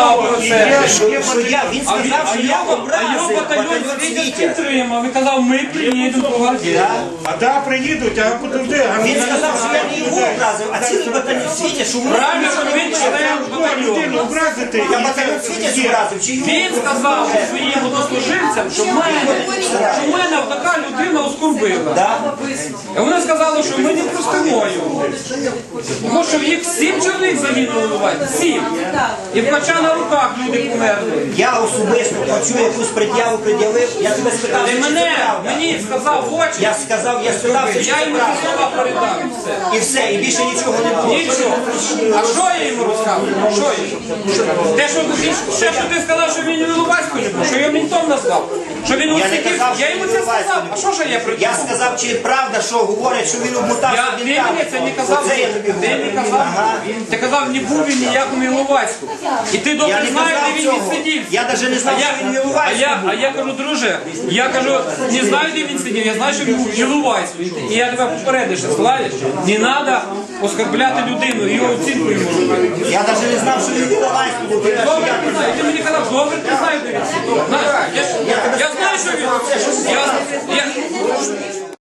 Що, що я, він сказав, що я його- а образив його батальйон Світязь. підтримав. Він казав, ми приїдемо до гвардії. А да, приїдуть, а подожди. а Він сказав, що я не його образив, а цілий батальйон Світя, що вони... Правильно, що він член Людину батальйону. образити. Я батальйон є. образив, чи його? Він сказав своїм водослуживцям, що в мене, що в мене така людина оскорбила. І вони сказали, що ми не простимо його. Тому що їх сім чоловік замінили бувати. Сім. І в Кача на руках люди померли. Я особисто почув якусь пред'яву пред'явив, я тебе спитав, чи це мене, правда. мені сказав в очі, Я сказав, я спитав, чи я це йому ці правда. слова передав. і все. І все, і більше нічого не було. Нічого. А що я йому розказую? Що я? Те, що ти, те, що ти сказав, що він не Лубаську не був, що його мінтом назвав, що він Я не усіків, казав, я йому це Іловайську сказав. не А що ж я Я сказав, чи правда, що говорять, що він обмотався Я, ти бінтами. мені це не казав, Оце я тобі ти говорю. не казав, ти казав, не був він ніякому Іловайську. І ти Я добре не знаєш, казав де він цього. відсидів. Я навіть не знав, А я, що він а Іловайську я, а я кажу, друже, я кажу, не знаю, де він сидів, я знаю, що він був Іловайську. І я тебе попередив, що Славіч, не треба оскорбляти людину, його оцінку йому робити. Я навіть не знав, що він в Іловайську був. Добре, ти знаєш, ти мені казав, добре, ти знаєш, де він сидів.